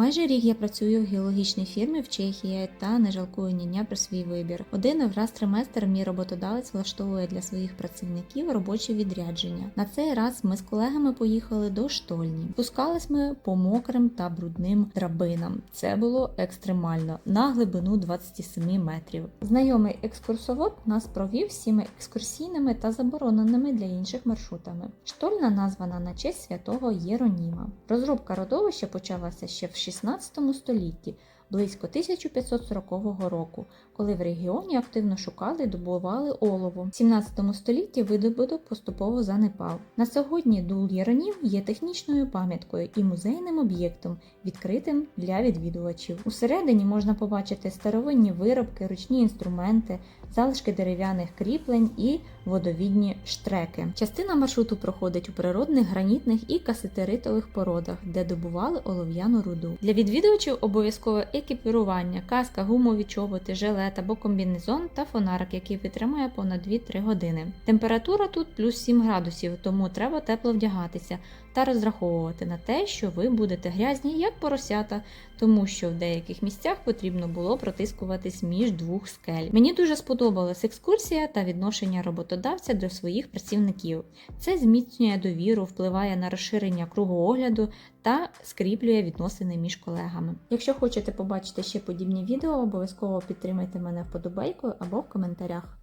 Майже рік я працюю в геологічній фірмі в Чехії та не жалкую ні дня про свій вибір. Один раз триместр мій роботодавець влаштовує для своїх працівників робочі відрядження. На цей раз ми з колегами поїхали до штольні. Спускались ми по мокрим та брудним драбинам. Це було екстремально на глибину 27 метрів. Знайомий екскурсовод нас провів всіми екскурсійними та забороненими для інших маршрутами. Штольна названа на честь святого Єроніма. Розробка родовища почалася ще в 16 столітті, близько 1540 року, коли в регіоні активно шукали і добували олово. В 17 столітті видобуток поступово занепав. На сьогодні дул Єронів є технічною пам'яткою і музейним об'єктом, відкритим для відвідувачів. Усередині можна побачити старовинні виробки, ручні інструменти, залишки дерев'яних кріплень і водовідні штреки. Частина маршруту проходить у природних гранітних і касетеритових породах, де добували олов'яну руду. Для відвідувачів обов'язкове екіпірування, каска, гумові чоботи, жилет або комбінезон та фонарик, який витримує понад 2-3 години. Температура тут плюс 7 градусів, тому треба тепло вдягатися та розраховувати на те, що ви будете грязні як поросята, тому що в деяких місцях потрібно було протискуватись між двох скель. Мені дуже сподобалась екскурсія та відношення роботодавця до своїх працівників. Це зміцнює довіру, впливає на розширення кругоогляду та скріплює відносини між колегами. Якщо хочете побачити ще подібні відео, обов'язково підтримайте мене вподобайкою або в коментарях.